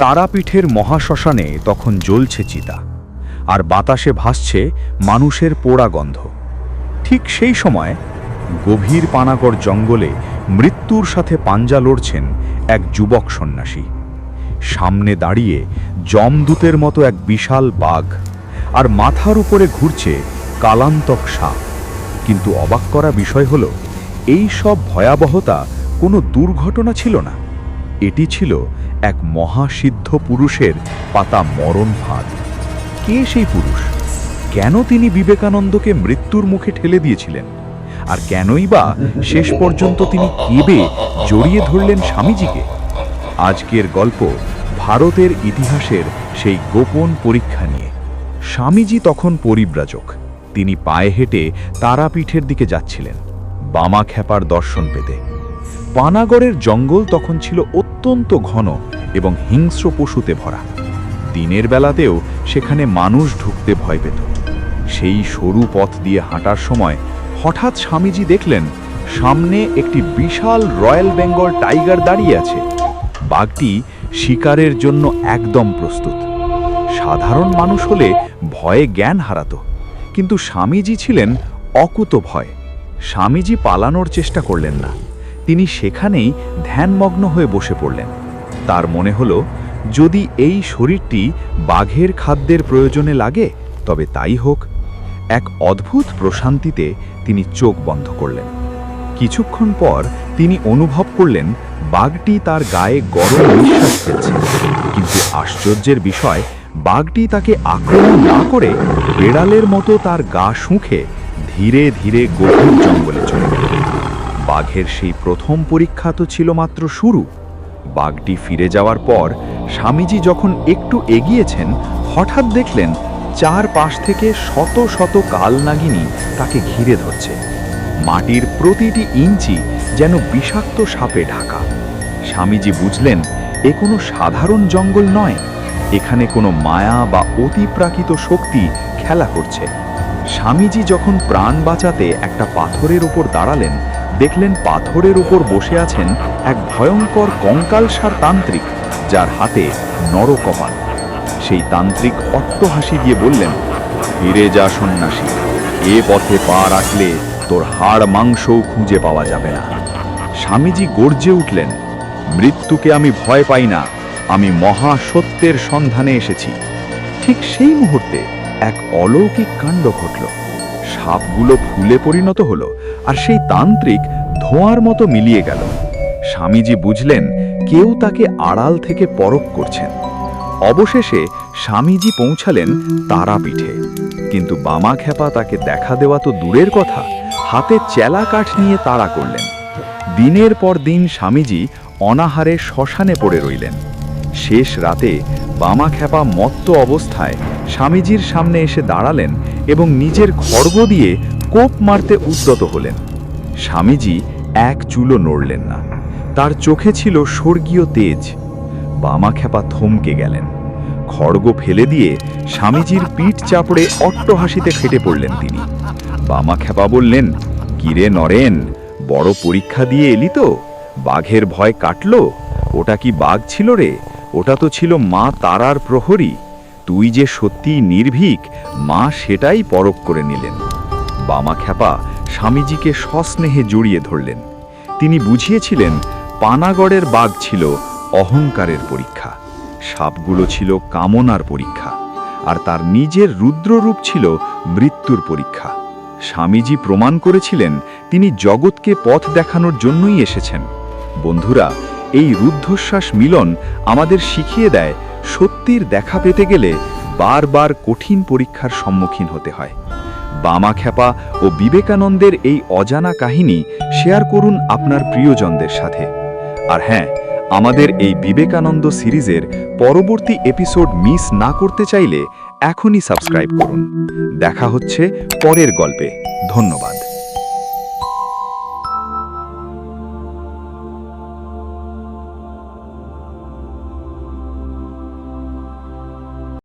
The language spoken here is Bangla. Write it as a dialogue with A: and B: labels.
A: তারাপীঠের মহাশ্মশানে তখন জ্বলছে চিতা, আর বাতাসে ভাসছে মানুষের পোড়া গন্ধ। ঠিক সেই সময় গভীর পানাগড় জঙ্গলে মৃত্যুর সাথে পাঞ্জা লড়ছেন এক যুবক সন্ন্যাসী। সামনে দাঁড়িয়ে জমদূতের মতো এক বিশাল বাঘ, আর মাথার উপরে ঘুরছে কালান্তক সাপ। কিন্তু অবাক করা বিষয় হল, এই সব ভয়াবহতা কোনো দুর্ঘটনা ছিল না। এটি ছিল এক মহাসিদ্ধ পুরুষের পাতা মরণ ফাঁদ। কে সেই পুরুষ? কেন তিনি বিবেকানন্দকে মৃত্যুর মুখে ঠেলে দিয়েছিলেন? আর কেনই বা শেষ পর্যন্ত তিনি কেবে জড়িয়ে ধরলেন স্বামীজিকে? আজকের গল্প ভারতের ইতিহাসের সেই গোপন পরীক্ষা নিয়ে। স্বামীজি তখন পরিব্রাজক। তিনি পায়ে হেঁটে তারাপীঠের দিকে যাচ্ছিলেন, বামা খ্যাপার দর্শন পেতে। পানাগড়ের জঙ্গল তখন ছিল অত্যন্ত ঘন এবং হিংস্র পশুতে ভরা। দিনের বেলাতেও সেখানে মানুষ ঢুকতে ভয় পেত। সেই সরু পথ দিয়ে হাঁটার সময় হঠাৎ স্বামীজি দেখলেন, সামনে একটি বিশাল রয়্যাল বেঙ্গল টাইগার দাঁড়িয়ে আছে। বাঘটি শিকারের জন্য একদম প্রস্তুত। সাধারণ মানুষ হলে ভয়ে জ্ঞান হারাতো, কিন্তু স্বামীজি ছিলেন অকুত ভয় স্বামীজি পালানোর চেষ্টা করলেন না। তিনি সেখানেই ধ্যানমগ্ন হয়ে বসে পড়লেন। তার মনে হলো, যদি এই শরীরটি বাঘের খাদ্যের প্রয়োজনে লাগে, তবে তাই হোক। এক অদ্ভুত প্রশান্তিতে তিনি চোখ বন্ধ করলেন। কিছুক্ষণ পর তিনি অনুভব করলেন, বাঘটি তার গায়ে গরম নিঃশ্বাস ফেলছে। কিন্তু আশ্চর্যের বিষয়, বাঘটি তাকে আক্রমণ না করে বেড়ালের মতো তার গা শুঁখে ধীরে ধীরে গভীর জঙ্গলে চলে বাঘের সেই প্রথম পরীক্ষা তো ছিল মাত্র শুরু। বাঘটি ফিরে যাওয়ার পর স্বামীজি যখন একটু এগিয়েছেন, হঠাৎ দেখলেন চার পাশ থেকে শত শত কালনাগিনী তাকে ঘিরে ধরছে। মাটির প্রতিটি ইঞ্চি যেন বিষাক্ত সাপে ঢাকা। স্বামীজি বুঝলেন, এ কোনো সাধারণ জঙ্গল নয়। এখানে কোনো মায়া বা অতিপ্রাকৃত শক্তি খেলা করছে। স্বামীজি যখন প্রাণ বাঁচাতে একটা পাথরের ওপর দাঁড়ালেন দেখলেন পাথরের উপর বসে আছেন এক ভয়ঙ্কর কঙ্কালসার তান্ত্রিক, যার হাতে নরকপাল। সেই তান্ত্রিক অট্টহাসি দিয়ে বললেন, ফিরে যা সন্ন্যাসী, এ পথে পা রাখলে তোর হাড় মাংসও খুঁজে পাওয়া যাবে না। স্বামীজি গর্জে উঠলেন, মৃত্যুকে আমি ভয় পাই না, আমি মহা সত্যের সন্ধানে এসেছি। ঠিক সেই মুহূর্তে এক অলৌকিক কাণ্ড ঘটল। সাপগুলো ফুলে পরিণত হলো আর সেই তান্ত্রিক ধোঁয়ার মতো মিলিয়ে গেল। স্বামীজি বুঝলেন কেউ তাকে আড়াল থেকে পরক করছেন। অবশেষে স্বামীজি পৌঁছালেন তারাপীঠে। কিন্তু বামা খ্যাপা তাকে দেখা দেওয়া তো দূরের কথা, হাতে চেলা কাঠ নিয়ে তাড়া করলেন। দিনের পর দিন স্বামীজি অনাহারে শ্মশানে পড়ে রইলেন। শেষ রাতে বামা খ্যাপা মত্ত অবস্থায় স্বামীজির সামনে এসে দাঁড়ালেন এবং নিজের খড়গ দিয়ে কোপ মারতে উদ্যত হলেন। স্বামীজি এক চুলো নড়লেন না। তার চোখে ছিল স্বর্গীয় তেজ। বামা খ্যাপা থমকে গেলেন। খড়গ ফেলে দিয়ে স্বামীজির পিঠ চাপড়ে অট্টহাসিতে ফেটে পড়লেন তিনি। বামা খ্যাপা বললেন, কিরে নরেন, বড় পরীক্ষা দিয়ে এলি তো? বাঘের ভয় কাটল? ওটা কি বাঘ ছিল রে? ওটা তো ছিল মা তারার প্রহরী। তুই যে সত্যি নির্ভীক, মা সেটাই পরখ করে নিলেন। বামা খ্যাপা স্বামীজিকে সস্নেহে জড়িয়ে ধরলেন। তিনি বুঝিয়েছিলেন, পানাগড়ের বাঘ ছিল অহংকারের পরীক্ষা, সাপগুলো ছিল কামনার পরীক্ষা, আর তার নিজের রুদ্ররূপ ছিল মৃত্যুর পরীক্ষা। স্বামীজি প্রমাণ করেছিলেন, তিনি জগৎকে পথ দেখানোর জন্যই এসেছেন। বন্ধুরা, এই রুদ্ধশ্বাস মিলন আমাদের শিখিয়ে দেয় সত্যির দেখা পেতে গেলে বারবার কঠিন পরীক্ষার সম্মুখীন হতে হয়। বামা খ্যাপা ও বিবেকানন্দের এই অজানা কাহিনী শেয়ার করুন আপনার প্রিয়জনদের সাথে। আর হ্যাঁ আমাদের এই বিবেকানন্দ সিরিজের পরবর্তী এপিসোড মিস না করতে চাইলে এখনই সাবস্ক্রাইব করুন। দেখা হচ্ছে পরের গল্পে। ধন্যবাদ।